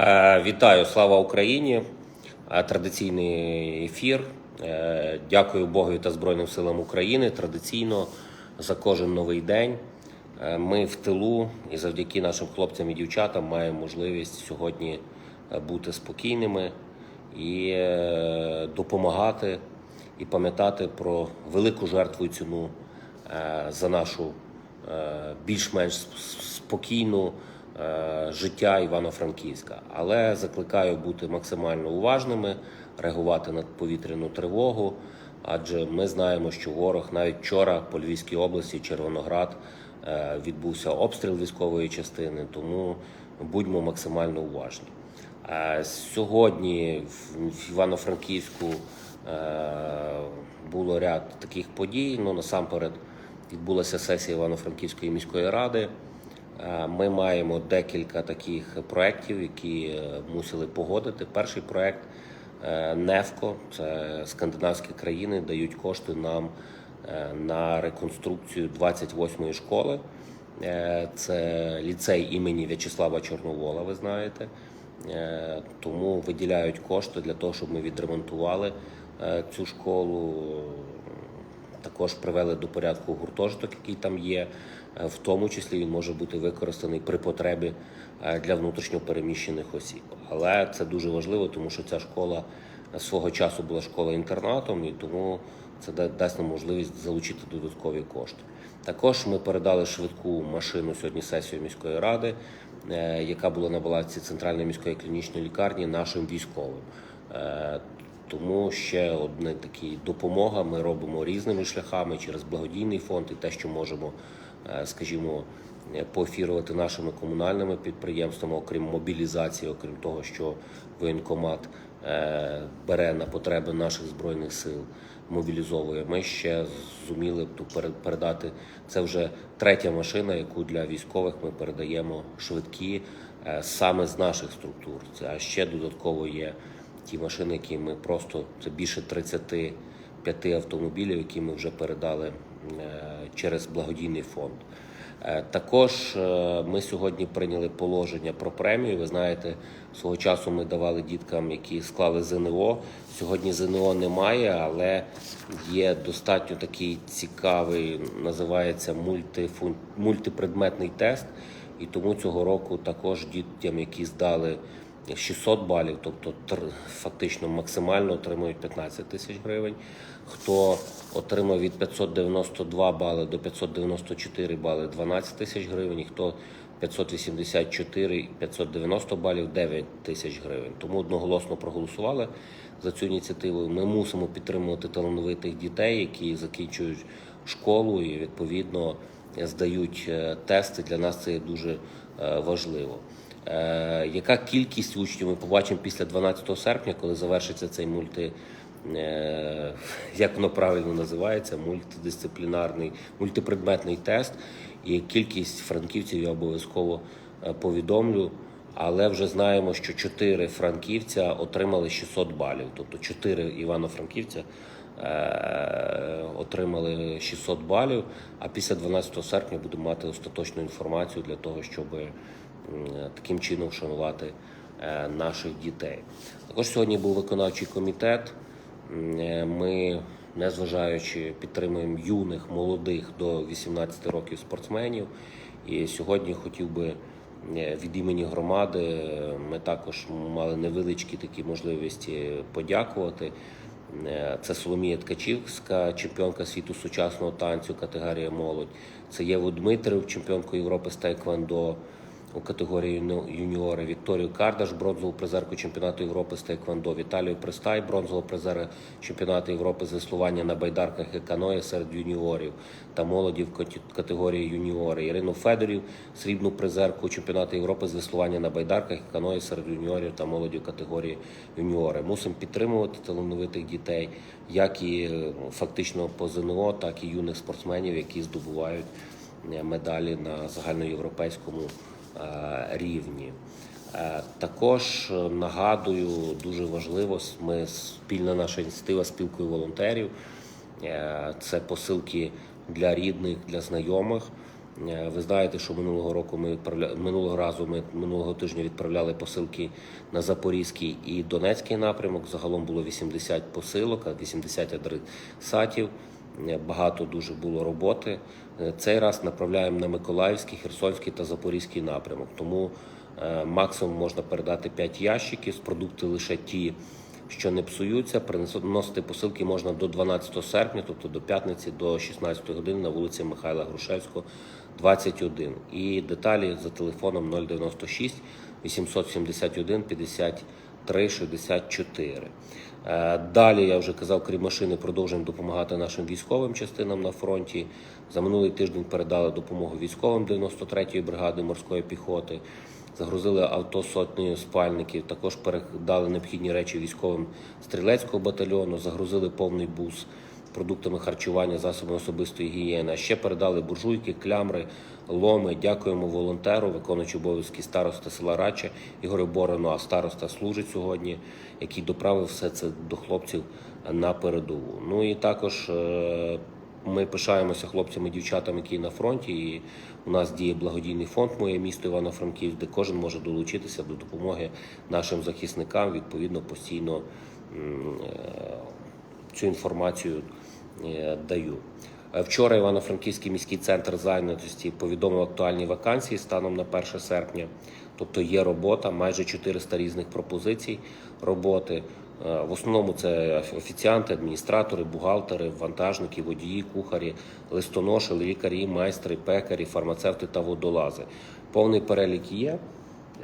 Е, Вітаю, слава Україні! Е, Традиційний ефір. Е, Дякую Богу та Збройним силам України. Традиційно за кожен новий день. Ми в тилу і завдяки нашим хлопцям і дівчатам маємо можливість сьогодні бути спокійними і допомагати і пам'ятати про велику жертву і ціну за нашу більш-менш спокійну життя Івано-Франківська. Але закликаю бути максимально уважними, реагувати на повітряну тривогу. Адже ми знаємо, що ворог навіть вчора по Львівській області, Червоноград, е, відбувся обстріл військової частини, тому будьмо максимально уважні. Е, Сьогодні в- Івано-Франківську е, було ряд таких подій. Ну насамперед відбулася сесія Івано-Франківської міської ради. Е, Ми маємо декілька таких проєктів, які е, мусили погодити. Перший проєкт е, НЕФКО, це скандинавські країни, дають кошти нам на реконструкцію 28-ї школи. Це ліцей імені В'ячеслава Чорновола, ви знаєте. Тому виділяють кошти для того, щоб ми відремонтували цю школу. Також привели до порядку гуртожиток, який там є. Е, В тому числі він може бути використаний при потребі е, для внутрішньо переміщених осіб. Але це дуже важливо, тому що ця школа е, свого часу була школа-інтернатом, і тому це дасть нам можливість залучити додаткові кошти. Також ми передали швидку машину сьогодні сесію міської ради, яка була на балансі центральної міської клінічної лікарні нашим військовим. Тому ще одне такі допомога ми робимо різними шляхами через благодійний фонд і те, що можемо, е, скажімо, е, поефірувати нашими комунальними підприємствами, окрім мобілізації, окрім того, що воєнкомат е, бере на потреби наших збройних сил, мобілізовує. Ми ще зуміли передати. Це вже третя машина, яку для військових ми передаємо швидкі саме з наших структур. А ще додатково є ті машини, які ми просто це більше 35 автомобілів, які ми вже передали е, через благодійний фонд. Е, Також е, ми сьогодні прийняли положення про премію. Ви знаєте, свого часу ми давали діткам, які склали ЗНО. Сьогодні ЗНО немає, але є достатньо такий цікавий, називається мультифун... мультипредметний тест. І тому цього року також дітям, які здали 600 балів, тобто фактично максимально отримують 15 тисяч гривень. Хто отримав від 592 бали до 594 бали 12 тисяч гривень, хто 584 і 590 балів 9 тисяч гривень. Тому одноголосно проголосували за цю ініціативу. Ми мусимо підтримувати талановитих дітей, які закінчують школу і відповідно здають е, тести. Для нас це є дуже е, важливо. Е, Яка кількість учнів ми побачимо після 12 серпня, коли завершиться цей мульти, е, як воно правильно називається, мультидисциплінарний, мультипредметний тест. І кількість франківців я обов'язково е, повідомлю. Але вже знаємо, що 4 франківця отримали 600 балів, тобто 4 івано-франківця отримали 600 балів. А після 12 серпня будемо мати остаточну інформацію для того, щоб м, таким чином вшанувати е, наших дітей. Також сьогодні був виконавчий комітет. Е, Ми, незважаючи, підтримуємо юних, молодих до 18 років спортсменів. І сьогодні хотів би е, від імені громади е, ми також мали невеличкі такі можливості подякувати. Е, Це Соломія Ткачівська, чемпіонка світу сучасного танцю, категорія молодь. Це Єву Дмитрів, чемпіонка Європи з Тайквандо у категорії юні- юніори. Вікторію Кардаш, бронзову призерку чемпіонату Європи з Тайквандо. Віталію Пристай, бронзового призера чемпіонату Європи з веслування на байдарках і каное серед юніорів та молоді в категорії юніори. Ірину Федорів, срібну призерку чемпіонату Європи з веслування на байдарках і каное серед юніорів та молоді в категорії юніори. Мусимо підтримувати талановитих дітей, як і е, фактично по ЗНО, так і юних спортсменів, які здобувають е, медалі на загальноєвропейському рівні. Е, Також е, нагадую, дуже важливо, ми спільна наша ініціатива спілкою волонтерів. Е, Це посилки для рідних, для знайомих. Е, Ви знаєте, що минулого року ми відправля... минулого разу ми минулого тижня відправляли посилки на Запорізький і Донецький напрямок. Загалом було 80 посилок, 80 адресатів. Багато дуже було роботи. Е, Цей раз направляємо на Миколаївський, Херсонський та Запорізький напрямок. Тому е, максимум можна передати 5 ящиків. З продукти лише ті, що не псуються. Приносити посилки можна до 12 серпня, тобто до п'ятниці, до 16 години на вулиці Михайла Грушевського, 21. І деталі за телефоном 096 871 53 64. Е, Далі я вже казав, крім машини, продовжуємо допомагати нашим військовим частинам на фронті. За минулий тиждень передали допомогу військовим 93-ї бригади морської піхоти. Загрузили авто сотні спальників, також передали необхідні речі військовим стрілецького батальйону, загрузили повний бус продуктами харчування, засобами особистої гігієни. А ще передали буржуйки, клямри, ломи. Дякуємо волонтеру, виконуючи обов'язки староста села Рача Ігорю Борону, а староста служить сьогодні, який доправив все це до хлопців на передову. Ну і також. е, ми пишаємося хлопцями, дівчатами, які на фронті. І у нас діє благодійний фонд Моє місто Івано-Франківськ, де кожен може долучитися до допомоги нашим захисникам. Відповідно, постійно е, цю інформацію даю. Е, Вчора Івано-Франківський міський центр зайнятості повідомив актуальні вакансії станом на 1 серпня. Тобто є робота, майже 400 різних пропозицій роботи. Е, В основному це офіціанти, адміністратори, бухгалтери, вантажники, водії, кухарі, листоноші, лікарі, майстри, пекарі, фармацевти та водолази. Повний перелік є.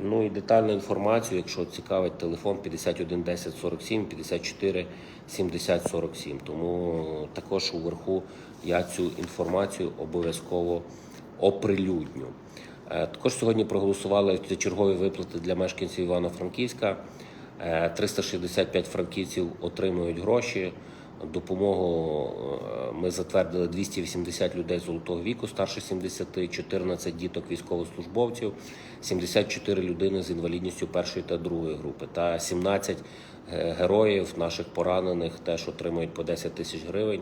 Ну і детальну інформацію, якщо цікавить телефон 51 10 47 54 70 47. Тому також уверху я цю інформацію обов'язково оприлюдню. Е, Також сьогодні проголосували чергові виплати для мешканців Івано-Франківська. Е, 365 франківців отримують гроші. Допомогу е, ми затвердили 280 людей золотого віку, старше 70, 14 діток військовослужбовців, 74 людини з інвалідністю першої та другої групи, та 17 е, героїв наших поранених теж отримують по 10 тисяч гривень.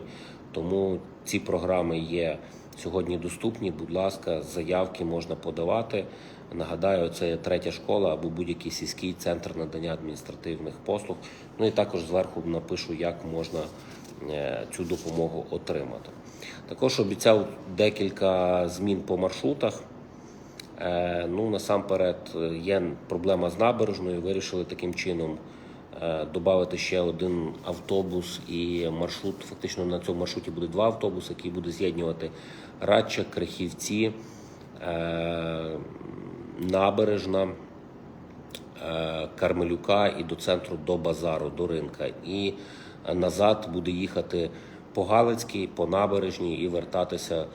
Тому ці програми є сьогодні доступні. Будь ласка, заявки можна подавати. Нагадаю, це є третя школа або будь-який сільський центр надання адміністративних послуг. Ну і також зверху напишу, як можна е, цю допомогу отримати. Також обіцяв декілька змін по маршрутах. Е, Ну, насамперед, е, є проблема з набережною. Вирішили таким чином додати ще один автобус і маршрут. Фактично на цьому маршруті буде два автобуси, які буде з'єднувати Радча, Крихівці, Набережна. е, Кармелюка і до центру до базару, до ринка. І назад буде їхати по Галицькій, по набережній і вертатися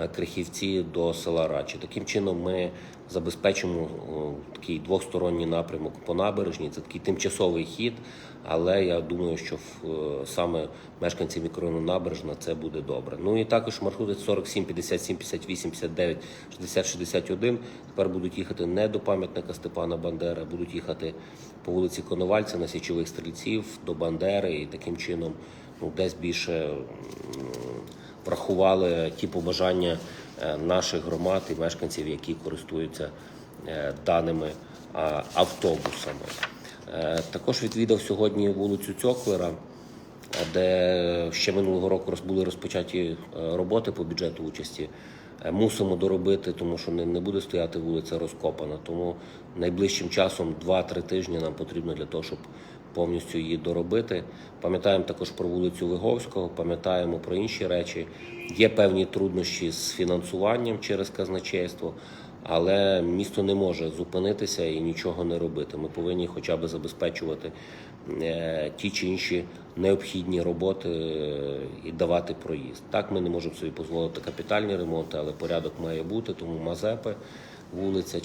е, Крихівці до села Рачі. Таким чином ми забезпечимо такий двосторонній напрямок по набережній. Це такий тимчасовий хід, але я думаю, що е, саме мешканці мікрорайону набережна це буде добре. Ну і також маршрути 47, 57, 58, 59, 60, 61 тепер будуть їхати не до пам'ятника Степана Бандери, будуть їхати по вулиці Коновальця на січових стрільців до Бандери і таким чином ну, десь більше врахували ті побажання е, наших громад і мешканців, які користуються е, даними автобусами. Е, Також відвідав сьогодні вулицю Цьоклера, е, де ще минулого року були розпочаті е, роботи по бюджету участі. Е, Мусимо доробити, тому що не буде стояти вулиця розкопана. Тому найближчим часом 2-3 тижні нам потрібно для того, щоб повністю її доробити. Пам'ятаємо також про вулицю Виговського, пам'ятаємо про інші речі. Є певні труднощі з фінансуванням через казначейство, але місто не може зупинитися і нічого не робити. Ми повинні хоча б забезпечувати е, ті чи інші необхідні роботи е, і давати проїзд. Так ми не можемо собі дозволити капітальні ремонти, але порядок має бути, тому Мазепи, вулиця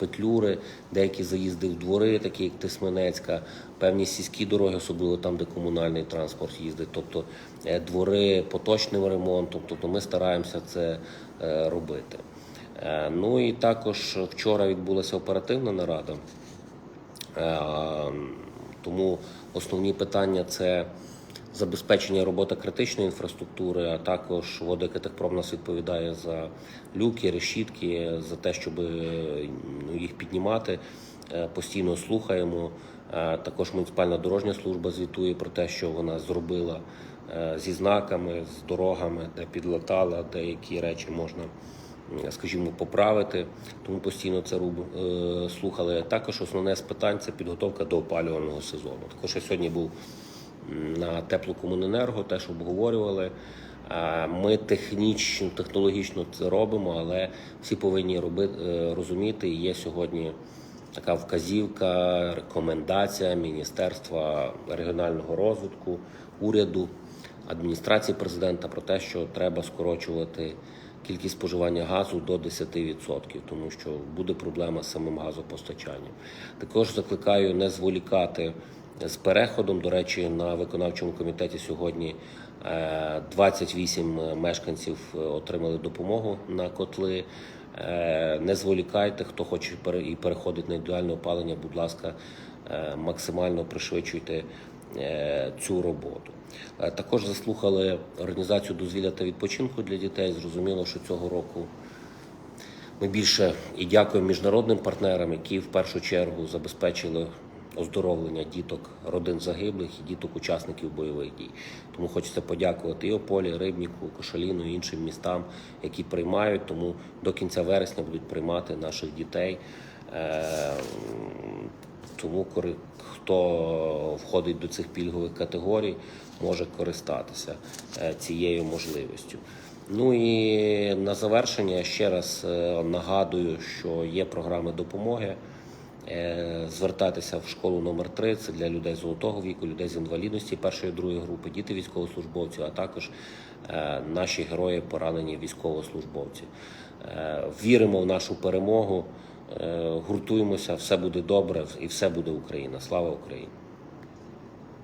Петлюри, деякі заїзди в двори, такі як Тисменецька, певні сільські дороги, особливо там, де комунальний транспорт їздить, тобто е, двори поточним ремонтом. Тобто ми стараємося це е, робити. Е, Ну і також вчора відбулася оперативна нарада. Тому основні питання це забезпечення роботи критичної інфраструктури, а також водокатехпром нас відповідає за люки, решітки, за те, щоб е, ну, їх піднімати. Е, Постійно слухаємо. Е, Також муніципальна дорожня служба звітує про те, що вона зробила зі знаками, з дорогами, де підлатала, деякі речі можна скажімо, поправити. Тому постійно це слухали. Також основне з питань це підготовка до опалювального сезону. Також я сьогодні був на теплокомуненерго, теж обговорювали. Ми технічно, технологічно це робимо, але всі повинні робити, е, розуміти, є сьогодні така вказівка, рекомендація Міністерства регіонального розвитку, уряду, адміністрації президента про те, що треба скорочувати кількість споживання газу до 10%, тому що буде проблема з самим газопостачанням. Також закликаю не зволікати з переходом. До речі, на виконавчому комітеті сьогодні е, 28 мешканців е, отримали допомогу на котли. Е, Не зволікайте, хто хоче і переходить на індивідуальне опалення, будь ласка, е, максимально пришвидшуйте е, цю роботу. Е, Також заслухали організацію дозвілля та відпочинку для дітей. Зрозуміло, що цього року ми більше і дякуємо міжнародним партнерам, які в першу чергу забезпечили оздоровлення діток родин загиблих і діток учасників бойових дій. Тому хочеться подякувати і Ополі, Рибніку, Кошаліну і іншим містам, які приймають. Тому до кінця вересня будуть приймати наших дітей. Е, Тому хто входить до цих пільгових категорій, може користатися е, цією можливістю. Ну і на завершення ще раз е, нагадую, що є програми допомоги. Е, Звертатися в школу номер 3 це для людей золотого віку, людей з інвалідності першої другої групи, діти військовослужбовців, а також е, наші герої поранені військовослужбовці. Е, Віримо в нашу перемогу, гуртуємося, все буде добре і все буде Україна. Слава Україні!